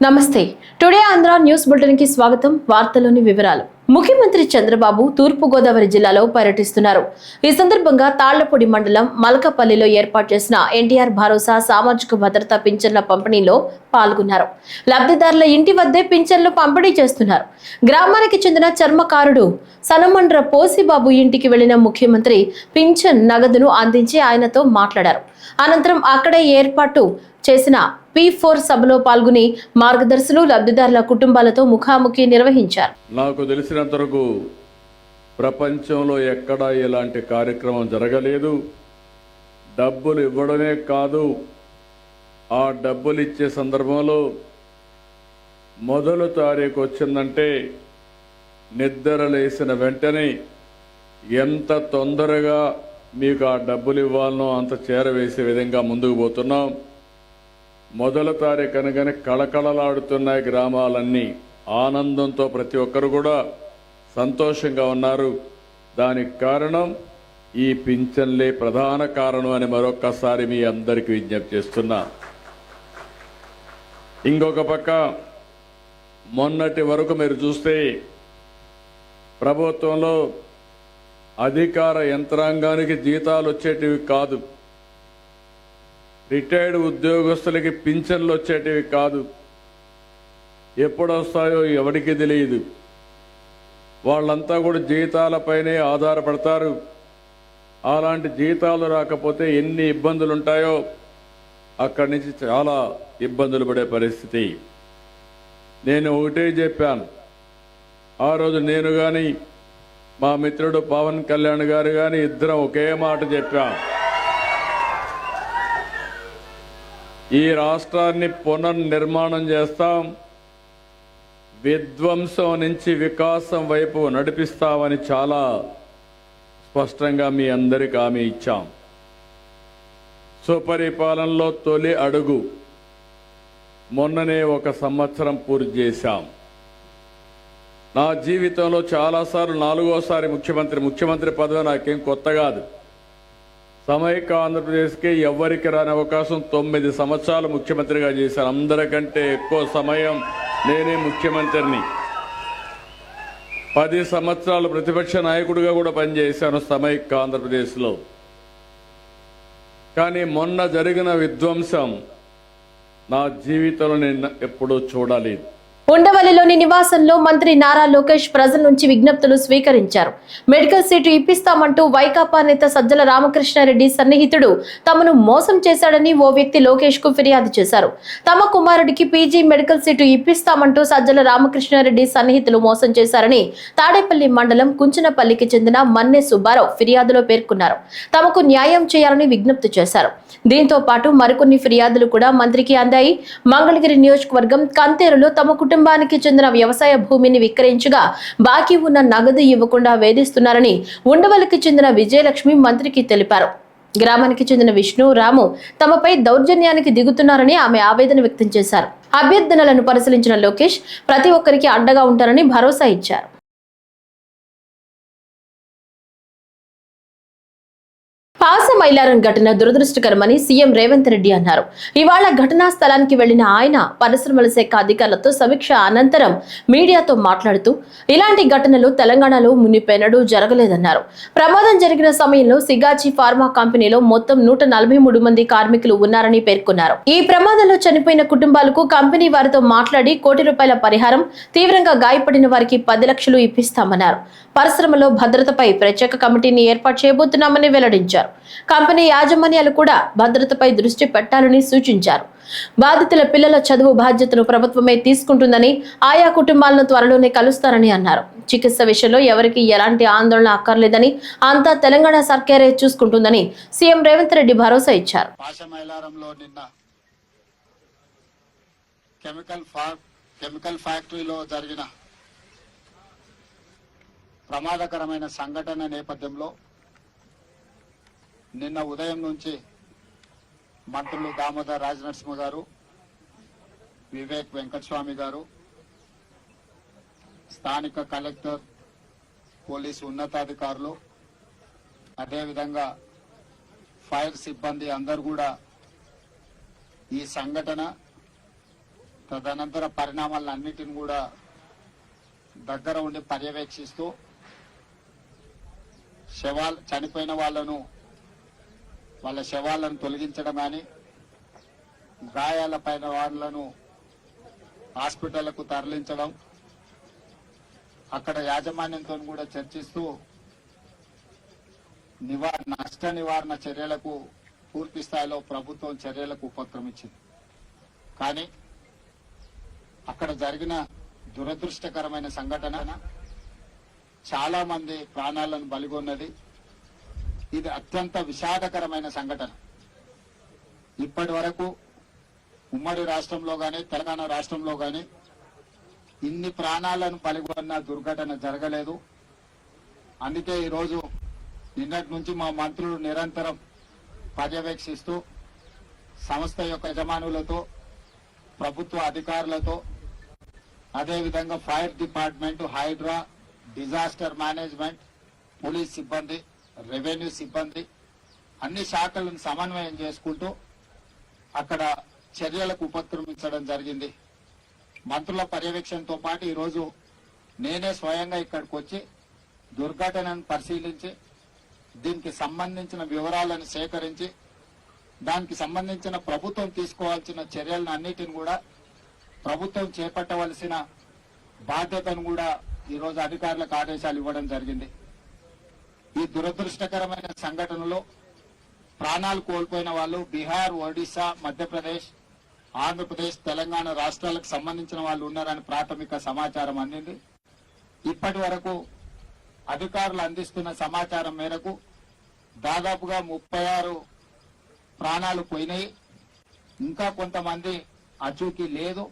నమస్తే. Today Andhra news బులెటిన్కి స్వాగతం. వార్తలోని వివరాలు. ముఖ్యమంత్రి చంద్రబాబు తూర్పు గోదావరి జిల్లాలో పర్యటిస్తున్నారు. ఈ సందర్భంగా తాళ్ళపూడి మండలం మలకపల్లిలో ఏర్పాటు చేసిన ఎన్టీఆర్ భరోసా సామాజిక భద్రత పింఛన్ల పంపిణీలో పాల్గొన్నారు. లబ్ధిదారుల ఇంటి వద్దే పింఛన్లు పంపిణీ చేస్తున్నారు. గ్రామానికి చెందిన చర్మకారుడు సనమండ్ర పోసిబాబు ఇంటికి వెళ్ళిన ముఖ్యమంత్రి పింఛన్ నగదును అందించి ఆయనతో మాట్లాడారు. అనంతరం అక్కడే ఏర్పాటు చేసిన పి ఫోర్ సభలో పాల్గొని మార్గదర్శులు లబ్ధిదారుల కుటుంబాలతో ముఖాముఖి నిర్వహించారు. నాకు తెలిసినంత వరకు ప్రపంచంలో ఎక్కడా ఇలాంటి కార్యక్రమం జరగలేదు. డబ్బులు ఇవ్వడమే కాదు ఆ డబ్బులు ఇచ్చే సందర్భంలో మొదలు తారీఖు వచ్చిందంటే నిద్ర లేసిన వెంటనే ఎంత తొందరగా మీకు ఆ డబ్బులు ఇవ్వాలనో అంత చేరవేసే విధంగా ముందుకు పోతున్నాం. మొదల తారీఖు అనగానే కళకళలాడుతున్నాయి గ్రామాలన్నీ. ఆనందంతో ప్రతి ఒక్కరు కూడా సంతోషంగా ఉన్నారు. దానికి కారణం ఈ పింఛన్లే ప్రధాన కారణం అని మరొక్కసారి మీ అందరికీ విజ్ఞప్తి చేస్తున్నా. ఇంకొక పక్క మొన్నటి వరకు మీరు చూస్తే ప్రభుత్వంలో అధికార యంత్రాంగానికి జీతాలు వచ్చేటివి కాదు. రిటైర్డ్ ఉద్యోగస్తులకి పింఛన్లు వచ్చేటివి కాదు. ఎప్పుడు వస్తాయో ఎవరికి తెలియదు. వాళ్ళంతా కూడా జీతాలపైనే ఆధారపడతారు. అలాంటి జీతాలు రాకపోతే ఎన్ని ఇబ్బందులు ఉంటాయో అక్కడి నుంచి చాలా ఇబ్బందులు పడే పరిస్థితి. నేను ఒకటే చెప్పాను. ఆ రోజు నేను కానీ మా మిత్రుడు పవన్ కళ్యాణ్ గారు కానీ ఇద్దరం ఒకే మాట చెప్పాం. ఈ రాష్ట్రాన్ని పునర్నిర్మాణం చేస్తాం. విధ్వంసం నుంచి వికాసం వైపు నడిపిస్తామని చాలా స్పష్టంగా మీ అందరికి హామీ ఇచ్చాం. సుపరిపాలనలో తొలి అడుగు మొన్ననే ఒక సంవత్సరం పూర్తి చేశాం. నా జీవితంలో చాలాసార్లు నాలుగోసారి ముఖ్యమంత్రి ముఖ్యమంత్రి పదవి నాకేం కొత్త కాదు. సమైక్య ఆంధ్రప్రదేశ్కి ఎవ్వరికి రాని అవకాశం తొమ్మిది సంవత్సరాలు ముఖ్యమంత్రిగా చేశాను అందరికంటే ఎక్కువ సమయం నేనే ముఖ్యమంత్రిని. పది సంవత్సరాలు ప్రతిపక్ష నాయకుడిగా కూడా పనిచేశాను సమైక్య ఆంధ్రప్రదేశ్లో. కానీ మొన్న జరిగిన విధ్వంసం నా జీవితంలో నేను ఎప్పుడూ చూడలేదు. ఉండవల్లిలోని నివాసంలో మంత్రి నారా లోకేష్ ప్రజల నుంచి విజ్ఞప్తులు స్వీకరించారు. మెడికల్ సీటు ఇప్పిస్తామంటూ వైకాపా నేత సజ్జల రామకృష్ణారెడ్డి సన్నిహితుడు తమను మోసం చేశాడని ఓ వ్యక్తి లోకేష్కు ఫిర్యాదు చేశారు. తమ కుమారుడికి పీజీ మెడికల్ సీటు ఇప్పిస్తామంటూ సజ్జల రామకృష్ణారెడ్డి సన్నిహితులు మోసం చేశారని తాడేపల్లి మండలం కుంచనపల్లికి చెందిన మన్నె సుబ్బారావు ఫిర్యాదులో పేర్కొన్నారు. తమకు న్యాయం చేయాలని విజ్ఞప్తి చేశారు. దీంతో పాటు మరికొన్ని ఫిర్యాదులు కూడా మంత్రికి అందాయి. మంగళగిరి నియోజకవర్గం కంతేరులో తమ కుటుంబ కుటుంబానికి చెందిన వ్యవసాయ భూమిని విక్రయించగా బాకీ ఉన్న నగదు ఇవ్వకుండా వేధిస్తున్నారని ఉండవల్లికి చెందిన విజయలక్ష్మి మంత్రికి తెలిపారు. గ్రామానికి చెందిన విష్ణు రాము తమపై దౌర్జన్యానికి దిగుతున్నారని ఆమె ఆవేదన వ్యక్తం చేశారు. అభ్యర్థనలను పరిశీలించిన లోకేష్ ప్రతి ఒక్కరికి అండగా ఉంటారని భరోసా ఇచ్చారు. మైలారం ఘటన దురదృష్టకరమని సీఎం రేవంత్ రెడ్డి అన్నారు. ఇవాళ ఘటనా స్థలానికి వెళ్ళిన ఆయన పరిశ్రమల శాఖ అధికారులతో సమీక్ష అనంతరం మీడియాతో మాట్లాడుతూ ఇలాంటి ఘటనలు తెలంగాణలో మునిపెనడూ జరగలేదన్నారు. ప్రమాదం జరిగిన సమయంలో సిగాచి ఫార్మా కంపెనీలో మొత్తం నూట నలభై మూడు మంది కార్మికులు ఉన్నారని పేర్కొన్నారు. ఈ ప్రమాదంలో చనిపోయిన కుటుంబాలకు కంపెనీ వారితో మాట్లాడి కోటి రూపాయల పరిహారం తీవ్రంగా గాయపడిన వారికి పది లక్షలు ఇప్పిస్తామన్నారు. పరిశ్రమలో భద్రతపై ప్రత్యేక కమిటీని ఏర్పాటు చేయబోతున్నామని వెల్లడించారు. కంపెనీ యాజమాన్యాలు కూడా భద్రతపై దృష్టి పెట్టాలని సూచించారు. బాధితుల పిల్లల చదువు బాధ్యతను ప్రభుత్వమే తీసుకుంటుందని ఆయా కుటుంబాలను త్వరలోనే కలుస్తారని అన్నారు. చికిత్స విషయంలో ఎవరికి ఎలాంటి ఆందోళన అక్కర్లేదని అంతా తెలంగాణ సర్కారే చూసుకుంటుందని సీఎం రేవంత్ రెడ్డి భరోసా ఇచ్చారు. కెమికల్ కెమికల్ ఫ్యాక్టరీలో జరిగిన ప్రమాదకరమైన సంఘటన నేపథ్యంలో నిన్న ఉదయం నుంచి మంత్రులు దామోదర్ రాజనరసింహ గారు వివేక్ వెంకటస్వామి గారు స్థానిక కలెక్టర్ పోలీసు ఉన్నతాధికారులు అదేవిధంగా ఫైర్ సిబ్బంది అందరూ కూడా ఈ సంఘటన తదనంతర పరిణామాలన్నిటిని కూడా దగ్గర ఉండి పర్యవేక్షిస్తూ శవాలు చనిపోయిన వాళ్ళను వాళ్ళ శవాలను తొలగించడం కానీ గాయాలపైన వాళ్ళను హాస్పిటళ్ళకు తరలించడం అక్కడ యాజమాన్యంతో కూడా చర్చిస్తూ నివారణ నష్ట నివారణ చర్యలకు పూర్తి స్థాయిలో ప్రభుత్వం చర్యలకు ఉపక్రమించింది. కానీ అక్కడ జరిగిన దురదృష్టకరమైన సంఘటన చాలా మంది ప్రాణాలను బలిగొన్నది. ఇది అత్యంత విషాదకరమైన సంఘటన. ఇప్పటి వరకు ఉమ్మడి రాష్ట్రంలో కానీ తెలంగాణ రాష్ట్రంలో కానీ ఇన్ని ప్రాణాలను పలిగొన్న దుర్ఘటన జరగలేదు. అందుకే ఈరోజు నిన్నటి నుంచి మా మంత్రులు నిరంతరం పర్యవేక్షిస్తూ సంస్థ యొక్క యజమానులతో ప్రభుత్వ అధికారులతో అదేవిధంగా fire department Hydraa disaster management police సిబ్బంది రెవెన్యూ సిబ్బంది అన్ని శాఖలను సమన్వయం చేసుకుంటూ అక్కడ చర్యలకు ఉపక్రమించడం జరిగింది. మంత్రుల పర్యవేక్షణతో పాటు ఈరోజు నేనే స్వయంగా ఇక్కడికి వచ్చి దుర్ఘటనను పరిశీలించి దీనికి సంబంధించిన వివరాలను సేకరించి దానికి సంబంధించిన ప్రభుత్వం తీసుకోవాల్సిన చర్యలను అన్నిటిని కూడా ప్రభుత్వం చేపట్టవలసిన బాధ్యతను కూడా ఈరోజు అధికారులకు ఆదేశాలు ఇవ్వడం జరిగింది. ఈ దురదృష్టకరమైన సంఘటనలో ప్రాణాలు కోల్పోయిన వాళ్ళు బీహార్ ఒడిశా మధ్యప్రదేశ్ ఆంధ్రప్రదేశ్ తెలంగాణ రాష్ట్రాలకు సంబంధించిన వాళ్ళు ఉన్నారని ప్రాథమిక సమాచారం అందింది. ఇప్పటి వరకు అధికారులు అందిస్తున్న సమాచారం మేరకు దాదాపుగా ముప్పై ఆరు ప్రాణాలు పోయినాయి. ఇంకా కొంతమంది అచూకీ లేదు.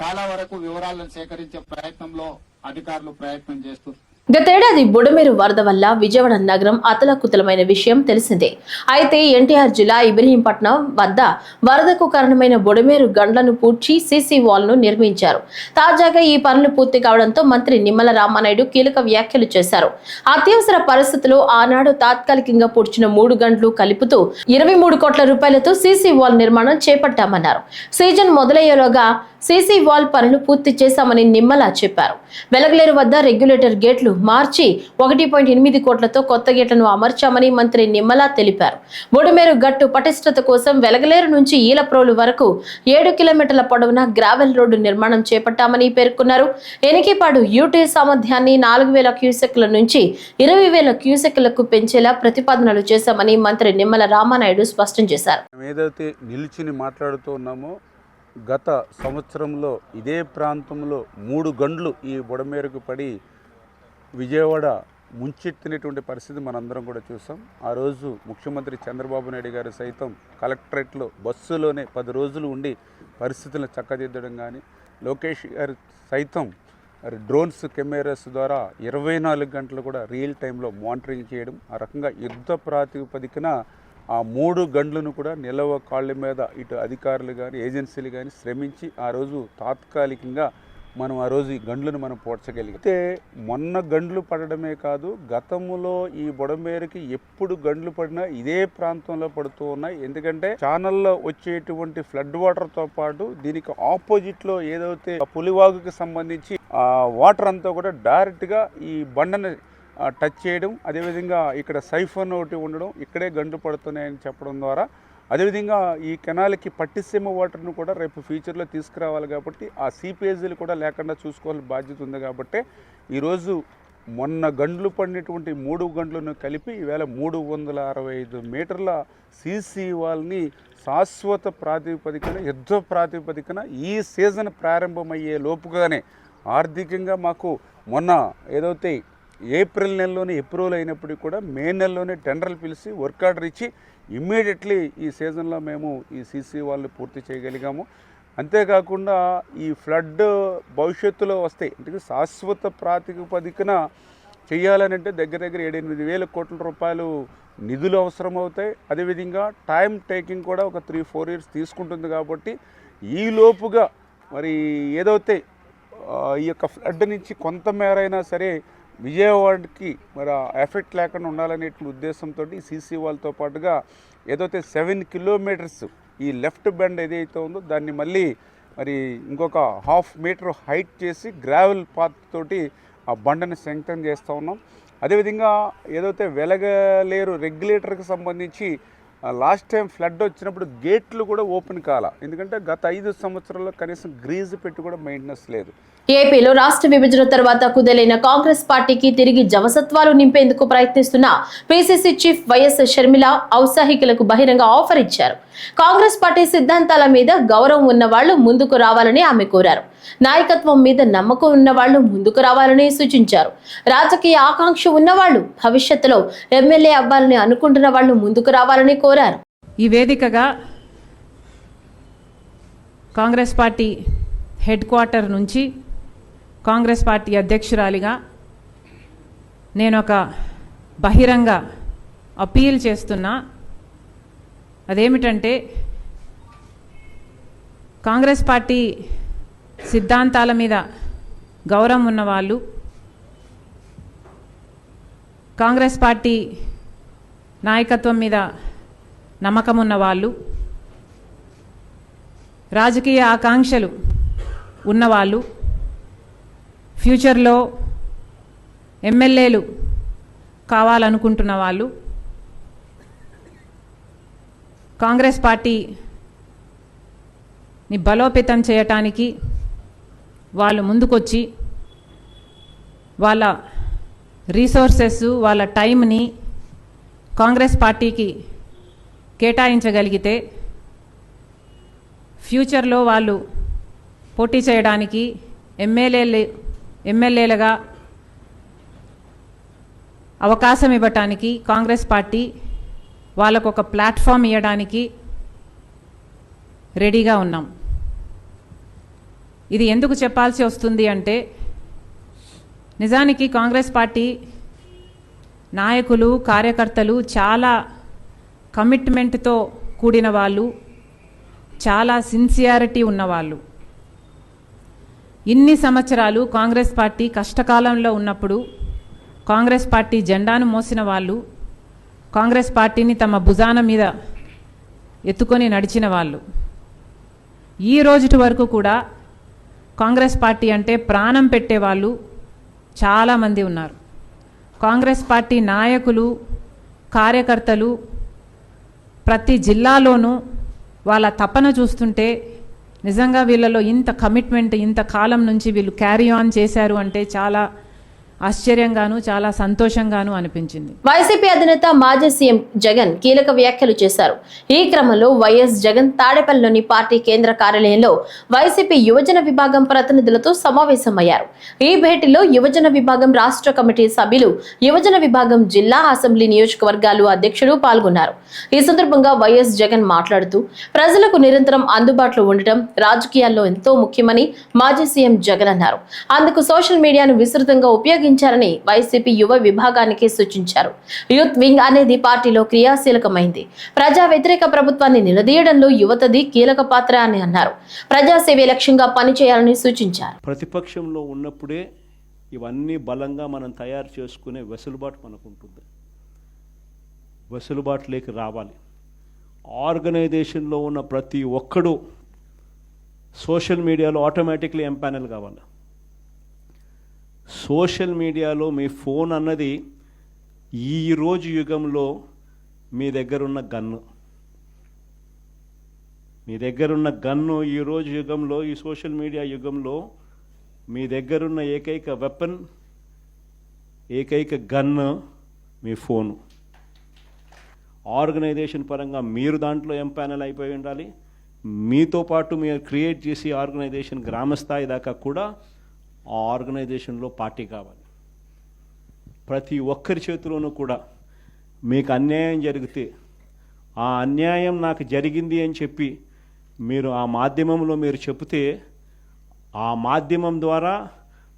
చాలా వరకు వివరాలను సేకరించే ప్రయత్నంలో అధికారులు ప్రయత్నం చేస్తున్నారు. గతేడాది బుడమేరు వరద వల్ల విజయవాడ నగరం అతలకుతలమైన విషయం తెలిసిందే. అయితే ఎన్టీఆర్ జిల్లా ఇబ్రహీంపట్నం వద్ద వరదకు కారణమైన బుడమేరు గండ్లను పూడ్చి సీసీ వాల్ను నిర్మించారు. తాజాగా ఈ పనులు పూర్తి కావడంతో మంత్రి నిమ్మల రామానాయుడు కీలక వ్యాఖ్యలు చేశారు. అత్యవసర పరిస్థితుల్లో ఆనాడు తాత్కాలికంగా పూడ్చిన మూడు గంటలు కలుపుతూ ఇరవై మూడు కోట్ల రూపాయలతో సీసీ వాల్ నిర్మాణం చేపట్టామన్నారు. సీజన్ మొదలయ్యేలోగా సీసీ వాల్ పనులు పూర్తి చేశామని నిమ్మల చెప్పారు. వెలగలేరు వద్ద రెగ్యులేటర్ గేట్లు మార్చి ఒకటి పాయింట్ ఎనిమిది కోట్లతో కొత్త గేట్లను అమర్చామని మంత్రి నిమ్మలా తెలిపారు. బుడమేరు గట్టు పటిష్టత కోసం వెలగలేరు నుంచి ఈలప్రోలు వరకు ఏడు కిలోమీటర్ల పొడవున గ్రావెల్ రోడ్డు నిర్మాణం చేపట్టామని పేర్కొన్నారు. ఎనికిపాడు యూటీ సామర్థ్యాన్ని నాలుగు వేల క్యూసెక్ల నుంచి ఇరవై వేల క్యూసెక్లకు పెంచేలా ప్రతిపాదనలు చేశామని మంత్రి నిమ్మల రామానాయుడు స్పష్టం చేశారు. మేము ఏదైతే మాట్లాడుతూ ఉన్నామో గత సంవత్సరంలో ఇదే ప్రాంతంలో మూడు గండ్లు ఈ బుడమేరకు పడి విజయవాడ ముంచెత్తినటువంటి పరిస్థితి మనందరం కూడా చూసాం. ఆ రోజు ముఖ్యమంత్రి చంద్రబాబు నాయుడు గారు సైతం కలెక్టరేట్లో బస్సులోనే పది రోజులు ఉండి పరిస్థితులను చక్కదిద్దడం కానీ లోకేష్ గారు సైతం మరి డ్రోన్స్ కెమెరాస్ ద్వారా ఇరవై నాలుగు గంటలు కూడా రియల్ టైంలో మానిటరింగ్ చేయడం ఆ రకంగా యుద్ధ ప్రాతిపదికన ఆ మూడు గంటలను కూడా నిలవ కాళ్ళ మీద ఇటు అధికారులు కానీ ఏజెన్సీలు కానీ శ్రమించి ఆ రోజు తాత్కాలికంగా మనం ఆ రోజు ఈ గండ్లను మనం పోడ్చగలిగితే మొన్న గండ్లు పడడమే కాదు గతంలో ఈ బుడమేరుకి ఎప్పుడు గండ్లు పడినా ఇదే ప్రాంతంలో పడుతూ ఉన్నాయి. ఎందుకంటే ఛానల్లో వచ్చేటువంటి ఫ్లడ్ వాటర్తో పాటు దీనికి ఆపోజిట్లో ఏదైతే పులివాగుకి సంబంధించి ఆ వాటర్ అంతా కూడా డైరెక్ట్గా ఈ బండని టచ్ చేయడం అదేవిధంగా ఇక్కడ సైఫోన్ ఒకటి ఉండడం ఇక్కడే గండ్లు పడుతున్నాయని చెప్పడం ద్వారా అదేవిధంగా ఈ కెనాల్కి పట్టిసీమ వాటర్ను కూడా రేపు ఫ్యూచర్లో తీసుకురావాలి కాబట్టి ఆ సీపేజీలు కూడా లేకుండా చూసుకోవాల్సిన బాధ్యత ఉంది కాబట్టి ఈరోజు మొన్న గండ్లు పడినటువంటి మూడు గంటలను కలిపి ఈవేళ మూడు వందల అరవై ఐదు మీటర్ల సీసీ వాల్ని శాశ్వత ప్రాతిపదికన యుద్ధ ప్రాతిపదికన ఈ సీజన్ ప్రారంభమయ్యే లోపుగానే ఆర్థికంగా మాకు మొన్న ఏదైతే ఏప్రిల్ నెలలోనే అప్రూవల్ అయినప్పటికీ కూడా మే నెలలోనే టెండర్లు పిలిచి వర్క్ ఆర్డర్ ఇచ్చి ఇమ్మీడియట్లీ ఈ సీజన్లో మేము ఈ సీసీ వాళ్ళు పూర్తి చేయగలిగాము. అంతేకాకుండా ఈ ఫ్లడ్ భవిష్యత్తులో వస్తాయి అంటే శాశ్వత ప్రాతిపదికన చేయాలనంటే దగ్గర దగ్గర ఏడెనిమిది వేల కోట్ల రూపాయలు నిధులు అవసరమవుతాయి. అదేవిధంగా టైం టేకింగ్ కూడా ఒక త్రీ ఫోర్ ఇయర్స్ తీసుకుంటుంది కాబట్టి ఈ లోపుగా మరి ఏదైతే ఈ యొక్క ఫ్లడ్ నుంచి కొంతమేరైనా సరే విజయవాడకి మరి ఎఫెక్ట్ లేకుండా ఉండాలనేటువంటి ఉద్దేశంతో సీసీ వాళ్ళతో పాటుగా ఏదైతే సెవెన్ కిలోమీటర్స్ ఈ లెఫ్ట్ బెండ్ ఏదైతే ఉందో దాన్ని మళ్ళీ మరి ఇంకొక హాఫ్ మీటర్ హైట్ చేసి గ్రావెల్ పాత్ తోటి ఆ బండని స్ట్రెంగ్తన్ చేస్తూ ఉన్నాం. అదేవిధంగా ఏదైతే వెలగలేరు రెగ్యులేటర్కి సంబంధించి లాస్ట్ టైం ఫ్లడ్ వచ్చినప్పుడు గేట్లు కూడా ఓపెన్ కాల. ఎందుకంటే గత ఐదు సంవత్సరాల్లో కనీసం గ్రీజ్ పెట్టి కూడా మెయింటెనెన్స్ లేదు. ఏపీలో రాష్ట్ర విభజన తర్వాత కుదేలైన కాంగ్రెస్ పార్టీకి తిరిగి జవసత్వాలు నింపేందుకు ప్రయత్నిస్తున్న పిసిసి చీఫ్ వైఎస్ షర్మిల ఔత్సాహికులకు బహిరంగ ఆఫర్ ఇచ్చారు. కాంగ్రెస్ పార్టీ సిద్ధాంతాల మీద గౌరవం ఉన్న వాళ్ళు ముందుకు రావాలని ఆమె కోరారు. నాయకత్వం మీద నమ్మకం ఉన్న వాళ్ళు ముందుకు రావాలని సూచించారు. రాజకీయ ఆకాంక్ష ఉన్నవాళ్ళు భవిష్యత్తులో ఎమ్మెల్యే అవ్వాలని అనుకుంటున్న వాళ్ళు ముందుకు రావాలని కోరారు. ఈ వేదికగా కాంగ్రెస్ పార్టీ హెడ్ క్వార్టర్ నుంచి కాంగ్రెస్ పార్టీ అధ్యక్షురాలిగా నేను ఒక బహిరంగ అపీల్ చేస్తున్నా. అదేమిటంటే కాంగ్రెస్ పార్టీ సిద్ధాంతాల మీద గౌరవం ఉన్నవాళ్ళు కాంగ్రెస్ పార్టీ నాయకత్వం మీద నమ్మకం ఉన్నవాళ్ళు రాజకీయ ఆకాంక్షలు ఉన్నవాళ్ళు ఫ్యూచర్లో ఎమ్మెల్యేలు కావాలనుకుంటున్న వాళ్ళు కాంగ్రెస్ పార్టీని బలోపేతం చేయటానికి వాళ్ళు ముందుకొచ్చి వాళ్ళ రీసోర్సెస్ వాళ్ళ టైంని కాంగ్రెస్ పార్టీకి కేటాయించగలిగితే ఫ్యూచర్లో వాళ్ళు పోటీ చేయడానికి ఎమ్మెల్యేలు ఎమ్మెల్యేలుగా అవకాశం ఇవ్వటానికి కాంగ్రెస్ పార్టీ వాళ్ళకు ఒక ప్లాట్ఫామ్ ఇవ్వడానికి రెడీగా ఉన్నాం. ఇది ఎందుకు చెప్పాల్సి వస్తుంది అంటే నిజానికి కాంగ్రెస్ పార్టీ నాయకులు కార్యకర్తలు చాలా కమిట్మెంట్తో కూడిన వాళ్ళు చాలా సిన్సియారిటీ ఉన్నవాళ్ళు. ఇన్ని సంవత్సరాలు కాంగ్రెస్ పార్టీ కష్టకాలంలో ఉన్నప్పుడు కాంగ్రెస్ పార్టీ జెండాను మోసిన వాళ్ళు కాంగ్రెస్ పార్టీని తమ భుజాన మీద ఎత్తుకొని నడిచిన వాళ్ళు. ఈ రోజుటి వరకు కూడా కాంగ్రెస్ పార్టీ అంటే ప్రాణం పెట్టేవాళ్ళు చాలామంది ఉన్నారు. కాంగ్రెస్ పార్టీ నాయకులు కార్యకర్తలు ప్రతి జిల్లాలోనూ వాళ్ళ తపన చూస్తుంటే నిజంగా వీళ్ళలో ఇంత కమిట్మెంట్ ఇంత కాలం నుంచి వీళ్ళు క్యారీ ఆన్ చేశారు అంటే చాలా ఆశ్చర్యంగాను చాలా సంతోషంగాను అనిపించింది. వైసీపీ అధినేత మాజీ సీఎం జగన్ కీలక వ్యాఖ్యలు చేశారు. ఈ క్రమంలో వైఎస్ జగన్ తాడేపల్లిలోని పార్టీ కేంద్ర కార్యాలయంలో వైసీపీ యువజన విభాగం ప్రతినిధులతో సమావేశమయ్యారు. ఈ భేటీలో యువజన విభాగం రాష్ట్ర కమిటీ సభ్యులు యువజన విభాగం జిల్లా అసెంబ్లీ నియోజకవర్గాలు అధ్యక్షులు పాల్గొన్నారు. ఈ సందర్భంగా వైఎస్ జగన్ మాట్లాడుతూ ప్రజలకు నిరంతరం అందుబాటులో ఉండటం రాజకీయాల్లో ఎంతో ముఖ్యమని మాజీ సీఎం జగన్ అన్నారు. అందుకు సోషల్ మీడియాను విస్తృతంగా ఉపయోగించారని వైసీపీ యువ విభాగానికి సూచించారు. యూత్ వింగ్ అనేది పార్టీలో క్రియాశీలకమైంది. ప్రజా వ్యతిరేక ప్రభుత్వాన్ని నిలదీయడంలో యువతది కీలక పాత్ర అని అన్నారు. ప్రజాసేవే లక్ష్యంగా పనిచేయాలని సూచించారు. ప్రతిపక్షంలో ఉన్నప్పుడే ఇవన్నీ బలంగా మనం తయారు చేసుకునే వెసులుబాటు మనకు ఉంటుంది వెసులుబాటులోకి రావాలి. ఆర్గనైజేషన్లో ఉన్న ప్రతి ఒక్కడు సోషల్ మీడియాలో ఆటోమేటిక్లీ ఎంపానల్ కావాలి. సోషల్ మీడియాలో మీ ఫోన్ అన్నది ఈ రోజు యుగంలో మీ దగ్గరున్న గన్ను. మీ దగ్గరున్న గన్ను ఈ రోజు యుగంలో ఈ సోషల్ మీడియా యుగంలో మీ దగ్గరున్న ఏకైక వెపన్ ఏకైక గన్ను మీ ఫోను. ఆర్గనైజేషన్ పరంగా మీరు దాంట్లో ఎంపానల్ అయిపోయి ఉండాలి? మీతో పాటు మీరు క్రియేట్ చేసి ఆర్గనైజేషన్ గ్రామస్థాయి దాకా కూడా ఆ ఆర్గనైజేషన్లో పార్టీ కావాలి. ప్రతి ఒక్కరి చేతిలోనూ కూడా మీకు అన్యాయం జరిగితే ఆ అన్యాయం నాకు జరిగింది అని చెప్పి మీరు ఆ మాధ్యమంలో మీరు చెబితే ఆ మాధ్యమం ద్వారా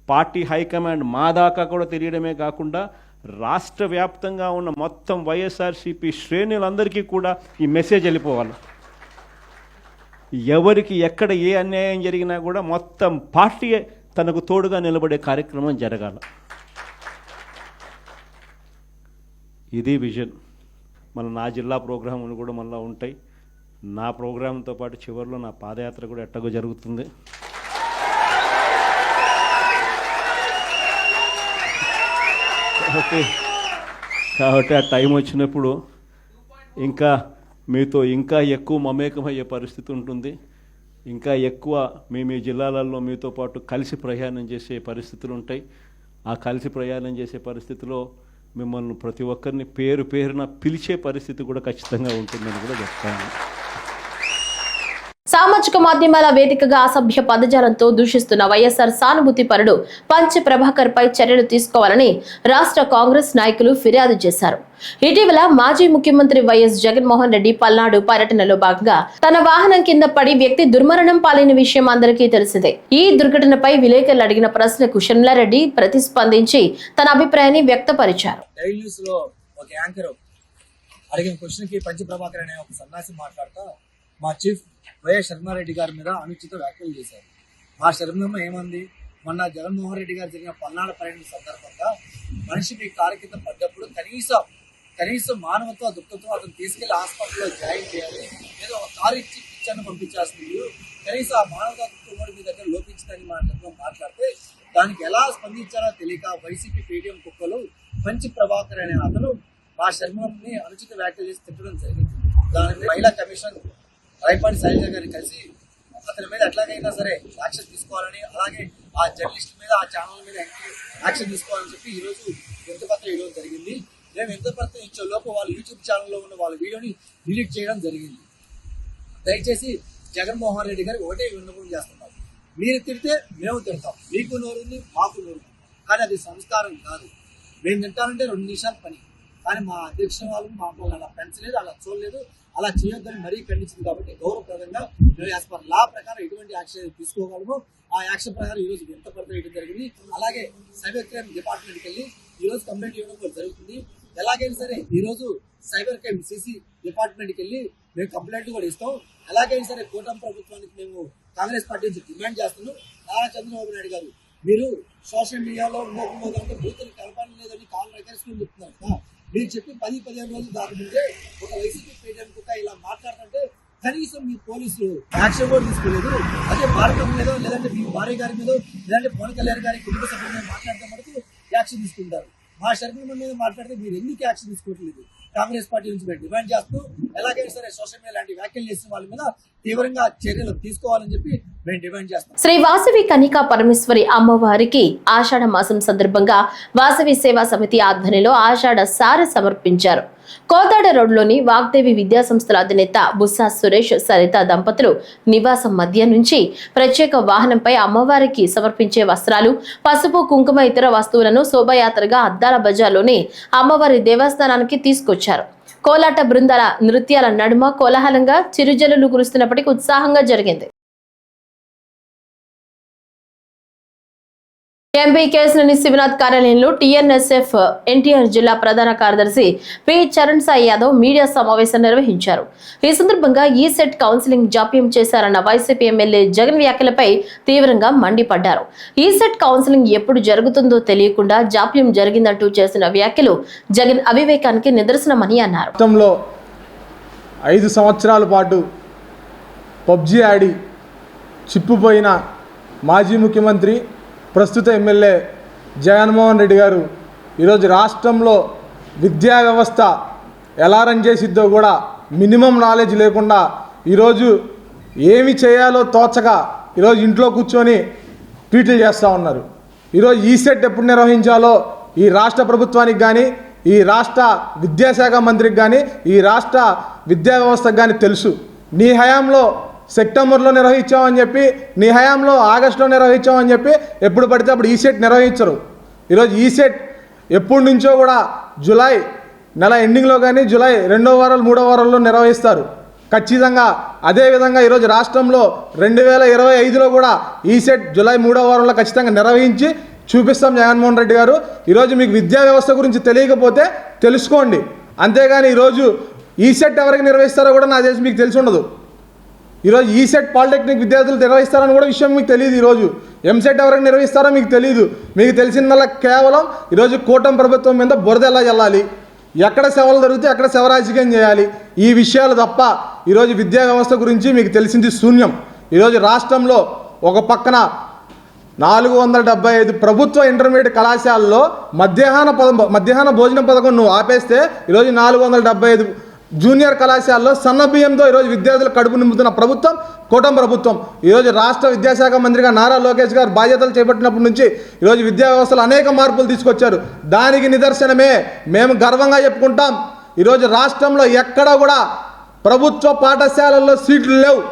పార్టీ హైకమాండ్ మా దాకా కూడా తెలియడమే కాకుండా రాష్ట్ర వ్యాప్తంగా ఉన్న మొత్తం వైఎస్ఆర్సీపీ శ్రేణులందరికీ కూడా ఈ మెసేజ్ వెళ్ళిపోవాలి. ఎవరికి ఎక్కడ ఏ అన్యాయం జరిగినా కూడా మొత్తం పార్టీ తనకు తోడుగా నిలబడే కార్యక్రమం జరగాల. ఇది విజన్. మన నా జిల్లా ప్రోగ్రాములు కూడా మళ్ళీ ఉంటాయి. నా ప్రోగ్రాంతో పాటు చివరిలో నా పాదయాత్ర కూడా ఎట్టగో జరుగుతుంది. కాబట్టి కాబట్టి ఆ టైం వచ్చినప్పుడు ఇంకా మీతో ఇంకా ఎక్కువ మమేకమయ్యే పరిస్థితి ఉంటుంది. ఇంకా ఎక్కువ మీ మీ జిల్లాలలో మీతో పాటు కలిసి ప్రయాణం చేసే పరిస్థితులు ఉంటాయి. ఆ కలిసి ప్రయాణం చేసే పరిస్థితిలో మిమ్మల్ని ప్రతి ఒక్కరిని పేరు పేరున పిలిచే పరిస్థితి కూడా ఖచ్చితంగా ఉంటుందని కూడా చెప్తాను. సామాజిక మాధ్యమాల వేదికగా అసభ్య పదజాలంతో దూషిస్తున్న వైఎస్ఆర్ సానుభూతి పరుడు పంచ్ ప్రభాకర్ పై చర్యలు తీసుకోవాలని రాష్ట్ర కాంగ్రెస్ నాయకులు ఫిర్యాదు చేశారు. ఇటీవల మాజీ ముఖ్యమంత్రి వైఎస్ జగన్మోహన్ రెడ్డి పల్నాడు పర్యటనలో భాగంగా తన వాహనం కింద పడి వ్యక్తి దుర్మరణం పాలైన విషయం అందరికీ తెలిసిందే. ఈ దుర్ఘటనపై విలేకరులు అడిగిన ప్రశ్నకు రెడ్డి ప్రతిస్పందించి తన అభిప్రాయాన్ని వ్యక్తపరిచారు. అడిగిన క్వశ్చన్కి పంచ ప్రభాకర్ అనే ఒక సన్నాసి మాట్లాడుతూ మా చీఫ్ వైఎస్ శర్మారెడ్డి గారి మీద అనుచిత వ్యాఖ్యలు చేశారు. మా శర్మమ్మ ఏమంది? మొన్న జగన్మోహన్ రెడ్డి గారు జరిగిన పల్నాడు పర్యటన సందర్భంగా మనిషి మీ కారు కింద పడ్డప్పుడు కనీసం కనీసం మానవత్వ దుఃఖంతో అతను తీసుకెళ్ళి హాస్పిటల్లో జాయిన్ చేయాలి. ఏదో ఒక కారు ఇచ్చి పిచ్చర్ని పంపించాల్సింది కనీసం ఆ మానవతా దుఃఖం కూడా మీ దగ్గర లోపించిందని మాట్లాడుతూ మాట్లాడితే దానికి ఎలా స్పందించారో తెలియక వైసీపీ పేటీఎం కుక్కలు పంచి ప్రభాకర్ అనే అతను మా శర్మని అనుచిత వ్యాఖ్యలు చేసి తిట్టడం జరిగింది. దాని మహిళా కమిషన్ రాయపాటి శైలజ గారిని కలిసి అతని మీద ఎట్లాగైనా సరే యాక్షన్ తీసుకోవాలని అలాగే ఆ జర్నలిస్ట్ మీద ఆ ఛానల్ మీద యాక్షన్ తీసుకోవాలని చెప్పి ఈరోజు రోజు వింతపత్రం ఇవ్వడం జరిగింది. మేము వింతపత్రం ఇచ్చే లోపు వాళ్ళ యూట్యూబ్ ఛానల్లో ఉన్న వాళ్ళ వీడియోని డిలీట్ చేయడం జరిగింది. దయచేసి జగన్మోహన్ రెడ్డి గారు ఒకటే విన్నపం చేస్తున్నాం. మీరు తిడితే మేము తింటాం మీకు నోరుంది మాకు నోరు కానీ అది సంస్కారం కాదు. మేము తింటానంటే రెండు నిమిషాలు పని. కానీ మా అధ్యక్ష వాళ్ళు మా వాళ్ళు అలా పెంచలేదు అలా చూడలేదు. అలా చేయొద్దని మరీ ఖండించింది కాబట్టి గౌరవప్రదంగా మేము యాజ్ పర్ లా ప్రకారం ఎటువంటి యాక్షన్ తీసుకోగలము. ఆ యాక్షన్ ప్రకారం ఈరోజు ఎంత పడితే ఇవ్వడం జరిగింది. అలాగే సైబర్ క్రైమ్ డిపార్ట్మెంట్కి వెళ్ళి ఈరోజు కంప్లైంట్ ఇవ్వడం కూడా జరుగుతుంది. ఎలాగైనా సరే ఈరోజు సైబర్ క్రైమ్ సిసి డిపార్ట్మెంట్కి వెళ్ళి మేము కంప్లైంట్ కూడా ఇస్తాం. ఎలాగైనా సరే కూటమి ప్రభుత్వానికి మేము కాంగ్రెస్ పార్టీ నుంచి డిమాండ్ చేస్తున్నాం. నారా చంద్రబాబు నాయుడు గారు మీరు సోషల్ మీడియాలో ఉండకుండా బూతులు కలపాలని లేదని కాల్ ఎగరేసుకుని చెప్తున్నారు. కదా మీరు చెప్పి పది పదిహేను రోజులు దాటుకుంటే ఒక వైసీపీ పేటెంట్ కుక్క ఇలా మాట్లాడుతుంటే కనీసం మీ పోలీసులు యాక్షన్ కూడా తీసుకోలేదు. అదే భారతం మీద లేదంటే మీ భార్య గారి మీద లేదంటే పవన్ కళ్యాణ్ గారి కుటుంబ సభ్యుల మీద మాట్లాడితే యాక్షన్ తీసుకుంటారు. మా షర్మిల మీద మాట్లాడితే మీరు ఎందుకు యాక్షన్ తీసుకోవట్లేదు? కాంగ్రెస్ పార్టీ నుంచి మేము డిమాండ్ చేస్తూ ఎలాగైనా సరే సోషల్ మీడియా లాంటి వ్యాఖ్యలు చేసిన వాళ్ళ మీద తీవ్రంగా చర్యలు తీసుకోవాలని చెప్పి మేము డిమాండ్ చేస్తాం. శ్రీ వాసవి కనికా పరమేశ్వరి అమ్మవారికి ఆషాఢ మాసం సందర్భంగా వాసవి సేవా సమితి ఆధ్వర్యంలో ఆషాఢ సార సమర్పించారు. కోదాడ రోడ్లోని వాగ్దేవి విద్యాసంస్థల అధినేత బుస్సా సురేష్ సరిత దంపతులు నివాసం మధ్య నుంచి ప్రత్యేక వాహనంపై అమ్మవారికి సమర్పించే వస్త్రాలు పసుపు కుంకుమ ఇతర వస్తువులను శోభయాత్రగా అద్దాల బజార్లోని అమ్మవారి దేవస్థానానికి తీసుకొచ్చారు. కోలాట బృందాల నృత్యాల నడుమ కోలాహలంగా చిరుజల్లులు కురుస్తున్నప్పటికీ ఉత్సాహంగా జరిగింది. ఎంపీ శివనాథ్ కార్యాలయంలో టీఎన్ఎస్ఎఫ్ ఎన్టీఆర్ జిల్లా ప్రధాన కార్యదర్శి పి చరణ్ సాయి యాదవ్ మీడియా సమావేశం నిర్వహించారు. ఈ సందర్భంగా ఈ సెట్ కౌన్సిలింగ్ జాప్యం చేశారన్న వైసీపీ ఎమ్మెల్యే జగన్ వ్యాఖ్యలపై తీవ్రంగా మండిపడ్డారు. ఈ సెట్ కౌన్సిలింగ్ ఎప్పుడు జరుగుతుందో తెలియకుండా జాప్యం జరిగిందంటూ చేసిన వ్యాఖ్యలు జగన్ అవివేకానికి నిదర్శనమని అన్నారు. ఐదు సంవత్సరాల పాటు పబ్జి ఆడి చిప్పుపోయిన మాజీ ముఖ్యమంత్రి ప్రస్తుత ఎమ్మెల్యే జగన్మోహన్ రెడ్డి గారు ఈరోజు రాష్ట్రంలో విద్యా వ్యవస్థ ఎలా రన్ చేసిద్దో కూడా మినిమం నాలెడ్జ్ లేకుండా ఈరోజు ఏమి చేయాలో తోచక ఈరోజు ఇంట్లో కూర్చొని ట్వీట్లు చేస్తూ ఉన్నారు. ఈరోజు ఈ సెట్ ఎప్పుడు నిర్వహించాలో ఈ రాష్ట్ర ప్రభుత్వానికి కానీ ఈ రాష్ట్ర విద్యాశాఖ మంత్రికి కానీ ఈ రాష్ట్ర విద్యా వ్యవస్థకు కానీ తెలుసు. నీ హయాంలో సెప్టెంబర్లో నిర్వహించామని చెప్పి నీ హయాంలో ఆగస్టులో నిర్వహించామని చెప్పి ఎప్పుడు పడితే అప్పుడు ఈ సెట్ నిర్వహించరు. ఈరోజు ఈ సెట్ ఎప్పటి నుంచో కూడా జూలై నెల ఎండింగ్లో కానీ జూలై రెండో వారాలు మూడో వారాల్లో నిర్వహిస్తారు. ఖచ్చితంగా అదేవిధంగా ఈరోజు రాష్ట్రంలో రెండు వేల ఇరవై ఐదులో కూడా ఈ సెట్ జూలై మూడో వారంలో ఖచ్చితంగా నిర్వహించి చూపిస్తాం జగన్మోహన్ రెడ్డి గారు. ఈరోజు మీకు విద్యా వ్యవస్థ గురించి తెలియకపోతే తెలుసుకోండి. అంతేగాని ఈరోజు ఈ సెట్ ఎవరికి నిర్వహిస్తారో కూడా నా తెలిసి మీకు తెలిసి ఉండదు. ఈరోజు ఈసెట్ పాలిటెక్నిక్ విద్యార్థులు నిర్వహిస్తారని కూడా విషయం మీకు తెలియదు ఈరోజు. ఎంసెట్ ఎవరికి నిర్వహిస్తారో మీకు తెలియదు. మీకు తెలిసిన కేవలం ఈరోజు కూటమి ప్రభుత్వం మీద బురద ఎలా చల్లాలి ఎక్కడ సేవలు దొరికితే అక్కడ సేవ రాజకీయం చేయాలి? ఈ విషయాలు తప్ప ఈరోజు విద్యా వ్యవస్థ గురించి మీకు తెలిసింది శూన్యం. ఈరోజు రాష్ట్రంలో ఒక పక్కన నాలుగు వందల డెబ్బై ఐదు ప్రభుత్వ ఇంటర్మీడియట్ కళాశాలలో మధ్యాహ్న పద మధ్యాహ్న భోజనం పథకం నువ్వు ఆపేస్తే ఈరోజు నాలుగు వందల డెబ్బై ఐదు జూనియర్ కళాశాలలో సన్న బియ్యంతో ఈరోజు విద్యార్థులు కడుపు నింపుతున్న ప్రభుత్వం కూటమి ప్రభుత్వం. ఈరోజు రాష్ట్ర విద్యాశాఖ మంత్రిగా నారా లోకేష్ గారు బాధ్యతలు చేపట్టినప్పటి నుంచి ఈరోజు విద్యా వ్యవస్థలో అనేక మార్పులు తీసుకొచ్చారు. దానికి నిదర్శనమే మేము గర్వంగా చెప్పుకుంటాం ఈరోజు రాష్ట్రంలో ఎక్కడ కూడా ప్రభుత్వ పాఠశాలల్లో సీట్లు లేవు.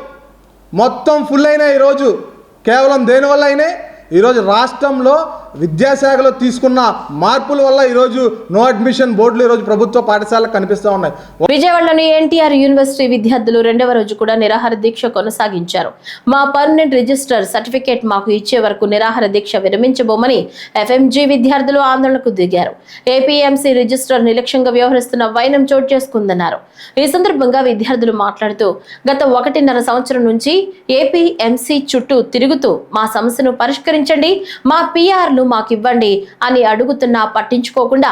మొత్తం ఫుల్ అయినాయి ఈరోజు. కేవలం దేనివల్ల అయినాయి? ఈరోజు రాష్ట్రంలో విద్యాశాఖలో తీసుకున్న మార్పుల వల్ల ఈరోజు నో అడ్మిషన్ బోర్డులు ఈరోజు ప్రభుత్వ పాఠశాలకు కనిపిస్తూ ఉన్నాయి. విజయవాడలోని ఎన్టీఆర్ యూనివర్సిటీ విద్యార్థులు రెండవ రోజు కూడా నిరాహార దీక్ష కొనసాగించారు. మా పర్మనెంట్ రిజిస్టర్ సర్టిఫికేట్ మాకు ఇచ్చే వరకు నిరాహార దీక్ష విరమించబోమని ఎఫ్ఎంజీ విద్యార్థులు ఆందోళనకు దిగారు. ఏపీఎంసీ రిజిస్టర్ నిర్లక్ష్యంగా వ్యవహరిస్తున్న వైనం చోటు చేసుకుందన్నారు. ఈ సందర్భంగా విద్యార్థులు మాట్లాడుతూ గత ఒకటిన్నర సంవత్సరం నుంచి ఏపీఎంసీ చుట్టూ తిరుగుతూ మా సమస్యను పరిష్కరించండి మా పీఆర్లు మాకివ్వండి అని అడుగుతున్నా పట్టించుకోకుండా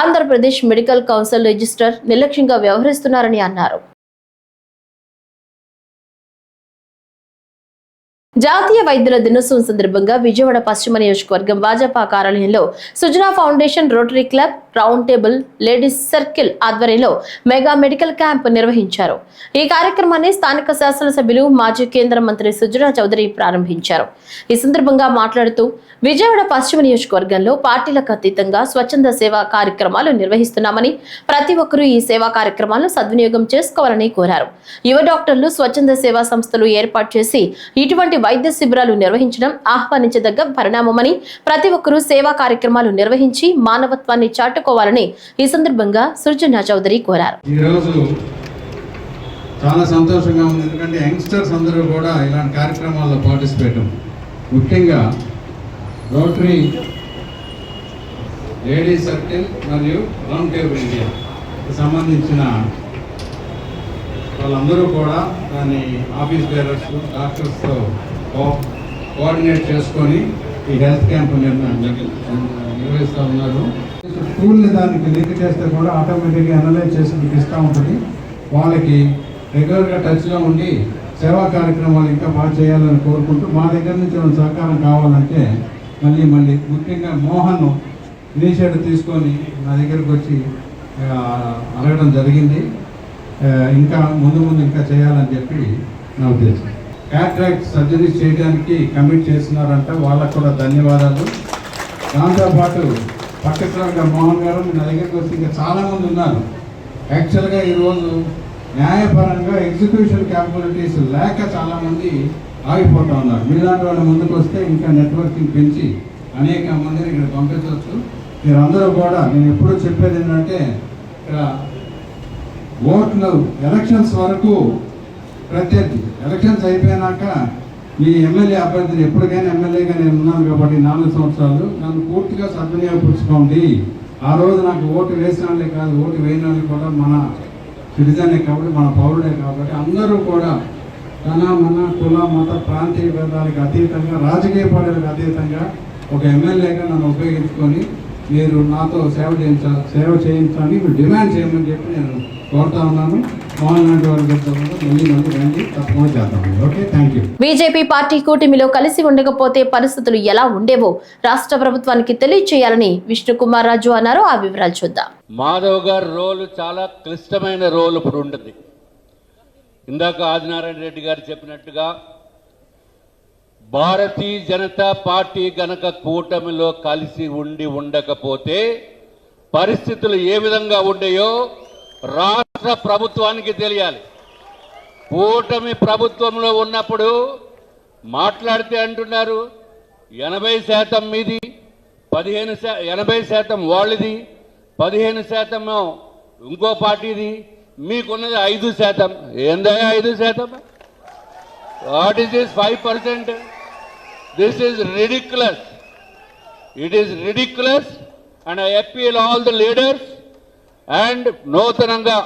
ఆంధ్రప్రదేశ్ మెడికల్ కౌన్సిల్ రిజిస్టర్ నిర్లక్ష్యంగా వ్యవహరిస్తున్నారని అన్నారు. జాతీయ వైద్యుల దినోత్సవం సందర్భంగా విజయవాడ పశ్చిమ నియోజకవర్గం భాజపా కార్యాలయంలో Sujana foundation rotary club round table ladies circle ఆధ్వర్యంలో మెగా మెడికల్ క్యాంప్ నిర్వహించారు. ఈ కార్యక్రమాన్ని స్థానిక శాసనసభ్యులు మాజీ కేంద్ర మంత్రి సుజనా చౌదరి ప్రారంభించారు. ఈ సందర్భంగా మాట్లాడుతూ విజయవాడ పశ్చిమ నియోజకవర్గంలో పార్టీలకు అతీతంగా స్వచ్ఛంద సేవా కార్యక్రమాలు నిర్వహిస్తున్నామని ప్రతి ఒక్కరూ ఈ సేవా కార్యక్రమాలను సద్వినియోగం చేసుకోవాలని కోరారు. యువ డాక్టర్లు స్వచ్ఛంద సేవా సంస్థలు ఏర్పాటు చేసి ఇటువంటి వైద్య శిబిరాలు నిర్వహించడం ఆహ్వానించదగ్గ పరిణామమని ప్రతి ఒక్కరూ సేవా కార్యక్రమాలు నిర్వహించి మానవత్వాన్ని చాటుకోవాలని ఈ సందర్భంగా సృజనా చౌదరి కోరారు. చాలా సంతోషంగా ఉంది. ఎందుకంటే యంగ్స్టర్స్ అందరూ కూడా ఇలాంటి కార్యక్రమాల్లో పార్టిసిపేట్ ముఖ్యంగా రోటరీ లేడీస్ సర్కిల్ మరియు రౌండ్ టేబుల్ ఇండియా సంబంధించిన వాళ్ళందరూ కూడా దాని ఆఫీస్ బేరర్స్ డాక్టర్స్తో కోఆర్డినేట్ చేసుకొని ఈ హెల్త్ క్యాంప్ నిర్వహిస్తూ ఉన్నారు. స్కూల్ని దానికి లింక్ చేస్తే కూడా ఆటోమేటిక్గా అనలైజ్ చేసి మీకు ఇస్తూ ఉంటుంది. వాళ్ళకి రెగ్యులర్గా టచ్లో ఉండి సేవా కార్యక్రమాలు ఇంకా బాగా చేయాలని కోరుకుంటూ మా దగ్గర నుంచి మనం సహకారం కావాలంటే మళ్ళీ మళ్ళీ ముఖ్యంగా మోహన్ ఇనిషియేటివ్ తీసుకొని నా దగ్గరకు వచ్చి అడగడం జరిగింది. ఇంకా ముందు ముందు ఇంకా చేయాలని చెప్పి నా ఉద్దేశం. క్యాట్రాక్ట్ సర్జరీ చేయడానికి కమిట్ చేస్తున్నారంట. వాళ్ళకు కూడా ధన్యవాదాలు. దాంతోపాటు పర్టికులర్గా మోహన్ గారు నా దగ్గరికి వస్తే ఇంకా చాలామంది ఉన్నారు. యాక్చువల్గా ఈరోజు న్యాయపరంగా ఎగ్జిక్యూషన్ క్యాపబిలిటీస్ లేక చాలామంది ఆగిపోతూ ఉన్నారు. మీలాంటి వాళ్ళు ముందుకు వస్తే ఇంకా నెట్వర్కింగ్ పెంచి అనేక మందిని ఇక్కడ పంపించవచ్చు. మీరందరూ కూడా నేను ఎప్పుడూ చెప్పేది ఏంటంటే ఇక్కడ ఓట్లు ఎలక్షన్స్ వరకు ప్రత్యర్థి. ఎలక్షన్స్ అయిపోయినాక ఈ ఎమ్మెల్యే అభ్యర్థిని ఎప్పటికైనా ఎమ్మెల్యేగా నేను ఉన్నాను కాబట్టి నాలుగు సంవత్సరాలు. నన్ను పూర్తిగా సద్వినియోగపరుచుకోండి. ఆ రోజు నాకు ఓటు వేసిన వాళ్ళే కాదు ఓటు వేయని వాళ్ళు కూడా మన సిటిజనే కాబట్టి మన పౌరుడే కాబట్టి అందరూ కూడా తన మన కుల మత ప్రాంతీయ భేదాలకు అతీతంగా రాజకీయ పార్టీలకు అతీతంగా ఒక ఎమ్మెల్యేగా నన్ను ఉపయోగించుకొని మీరు నాతో సేవ చేయించ సేవ చేయించాలని మీరు డిమాండ్ చేయమని చెప్పి నేను కోరుతా ఉన్నాను. బీజేపీ పార్టీ కూటమిలో కలిసి ఉండకపోతే పరిస్థితులు ఎలా ఉండేవో రాష్ట్ర ప్రభుత్వానికి తెలియచేయాలని విష్ణుకుమార్ రాజు అన్నారు. ఆ వివరాలు చూద్దాం. మాధవ్ గారి రోల్ చాలా క్లిష్టమైన రోల్ ఇప్పుడు ఉంటుంది. ఇందాక ఆదినారాయణ రెడ్డి గారు చెప్పినట్టుగా భారతీయ జనతా పార్టీ గనక కూటమిలో కలిసి ఉండి ఉండకపోతే పరిస్థితులు ఏ విధంగా ఉండేయో రాష్ట్ర ప్రభుత్వానికి తెలియాలి. కూటమి ప్రభుత్వంలో ఉన్నప్పుడు మాట్లాడితే అంటున్నారు ఎనభై శాతం మీది పదిహేను శా ఎనభై శాతం వాళ్ళది పదిహేను శాతం ఇంకో పార్టీది మీకున్నది ఐదు శాతం. ఏందా ఐదు శాతం? What is this five percent? This is ridiculous. It is ridiculous and I appeal all the leaders and నూతనంగా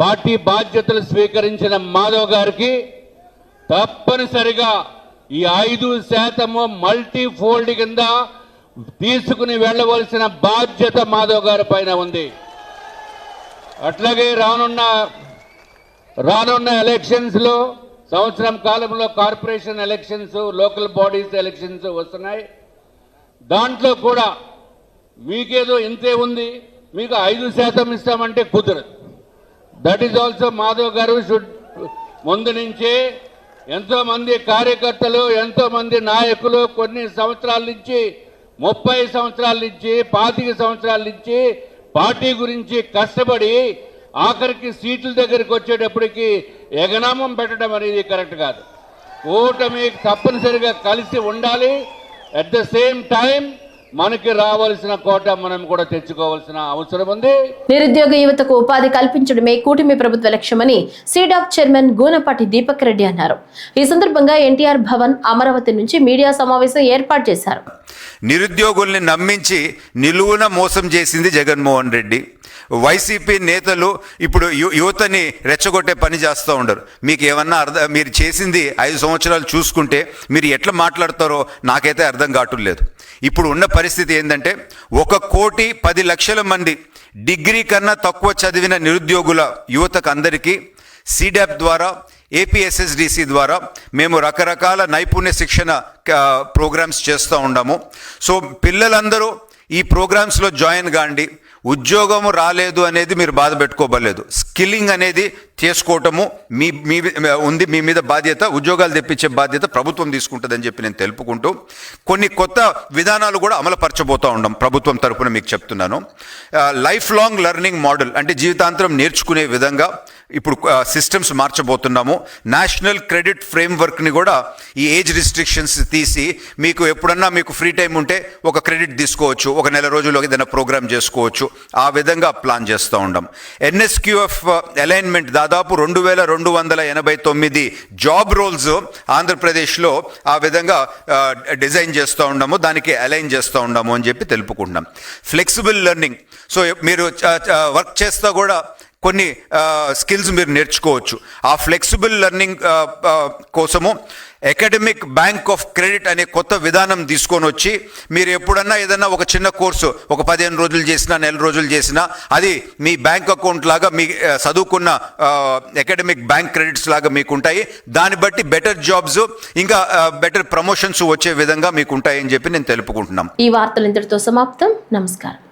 పార్టీ బాధ్యతలు స్వీకరించిన మాధవ్ గారికి తప్పనిసరిగా ఈ ఐదు శాతము మల్టీ ఫోల్డ్ కింద తీసుకుని వెళ్ళవలసిన బాధ్యత మాధవ్ గారి పైన ఉంది. అట్లాగే రానున్న రానున్న ఎలక్షన్స్లో సంవత్సరం కాలంలో corporation elections local bodies elections వస్తున్నాయి. దాంట్లో కూడా మీకేదో ఇంతే ఉంది. మీకు ఐదు శాతం ఇస్తామంటే కుదరదు. దట్ ఈజ్ ఆల్సో మాధవ్ గారు షుడ్ ముందు నుంచే ఎంతో మంది కార్యకర్తలు ఎంతో మంది నాయకులు కొన్ని సంవత్సరాల నుంచి ముప్పై సంవత్సరాల నుంచి పాతిక సంవత్సరాల నుంచి పార్టీ గురించి కష్టపడి ఆఖరికి సీట్ల దగ్గరికి వచ్చేటప్పటికి ఎగనామం పెట్టడం అనేది కరెక్ట్ కాదు. ఓటమి తప్పనిసరిగా కలిసి ఉండాలి. అట్ ద సేమ్ టైం మనకి రావాల్సిన కోట మనం కూడా తెచ్చుకోవాల్సిన అవసరం ఉంది. నిరుద్యోగ యువతకు ఉపాధి కల్పించడమే కూటమి ప్రభుత్వ లక్ష్యమని సీడాప్ చైర్మన్ గూనపాటి దీపక్ రెడ్డి అన్నారు. ఈ సందర్భంగా ఎన్టీఆర్ భవన్ అమరావతి నుంచి మీడియా సమావేశం ఏర్పాటు చేశారు. నిరుద్యోగుల్ని నమ్మించి నిలువున మోసం చేసింది జగన్మోహన్ రెడ్డి. వైసీపీ నేతలు ఇప్పుడు యు- యువతని రెచ్చగొట్టే పని చేస్తూ ఉండరు. మీకు ఏమన్నా అర్థం మీరు చేసింది ఐదు సంవత్సరాలు చూసుకుంటే మీరు ఎట్లా మాట్లాడతారో నాకైతే అర్థం కావట్లేదు ఇప్పుడు ఉన్న పరిస్థితి ఏంటంటే ఒక కోటి పది లక్షల మంది డిగ్రీ కన్నా తక్కువ చదివిన నిరుద్యోగుల యువతకు అందరికీ సీడాప్ ద్వారా ఏపీఎస్ఎస్డిసి ద్వారా మేము రకరకాల నైపుణ్య శిక్షణ ప్రోగ్రామ్స్ చేస్తూ ఉన్నాము. సో పిల్లలందరూ ఈ ప్రోగ్రామ్స్లో జాయిన్ కాండి. ఉద్యోగము రాలేదు అనేది మీరు బాధ పెట్టుకోబలేదు స్కిల్లింగ్ అనేది చేసుకోవటము మీ మీ ఉంది మీ మీద బాధ్యత ఉద్యోగాలు తెప్పించే బాధ్యత ప్రభుత్వం తీసుకుంటుందని చెప్పి నేను తెలుపుకుంటూ కొన్ని కొత్త విధానాలు కూడా అమలుపరచబోతూ ఉన్నాం ప్రభుత్వం తరపున మీకు చెప్తున్నాను. లైఫ్ లాంగ్ లెర్నింగ్ మోడల్ అంటే జీవితాంతరం నేర్చుకునే విధంగా ఇప్పుడు సిస్టమ్స్ మార్చబోతున్నాము. నేషనల్ క్రెడిట్ ఫ్రేమ్వర్క్ని కూడా ఈ ఏజ్ రిస్ట్రిక్షన్స్ తీసి మీకు ఎప్పుడన్నా మీకు ఫ్రీ టైం ఉంటే ఒక క్రెడిట్ తీసుకోవచ్చు. ఒక నెల రోజుల్లో ఏదైనా ప్రోగ్రామ్ చేసుకోవచ్చు. ఆ విధంగా ప్లాన్ చేస్తూ ఉండం. ఎన్ఎస్క్యూఎఫ్ అలైన్మెంట్ దాదాపు రెండు వేల రెండు వందల ఎనభై తొమ్మిది జాబ్ రోల్స్ ఆంధ్రప్రదేశ్లో ఆ విధంగా డిజైన్ చేస్తూ ఉండము. దానికి అలైన్ చేస్తూ ఉండము అని చెప్పి తెలుపుకుంటాం ఫ్లెక్సిబుల్ లెర్నింగ్ సో మీరు చ- వర్క్ చేస్తా కూడా కొన్ని స్కిల్స్ మీరు నేర్చుకోవచ్చు. ఆ ఫ్లెక్సిబుల్ లెర్నింగ్ కోసము అకాడమిక్ బ్యాంక్ ఆఫ్ క్రెడిట్ అనే కొత్త విధానం తీసుకొని వచ్చి మీరు ఎప్పుడన్నా ఏదన్నా ఒక చిన్న కోర్సు ఒక పదిహేను రోజులు చేసినా నెల రోజులు చేసినా అది మీ బ్యాంక్ అకౌంట్ లాగా మీ చదువుకున్న అకాడమిక్ బ్యాంక్ క్రెడిట్స్ లాగా మీకు ఉంటాయి దాన్ని బట్టి బెటర్ జాబ్స్ ఇంకా బెటర్ ప్రమోషన్స్ వచ్చే విధంగా మీకు ఉంటాయని చెప్పి నేను తెలుపుకుంటున్నాం. ఈ వార్తలు ఇంతటితో సమాప్తం. నమస్కారం.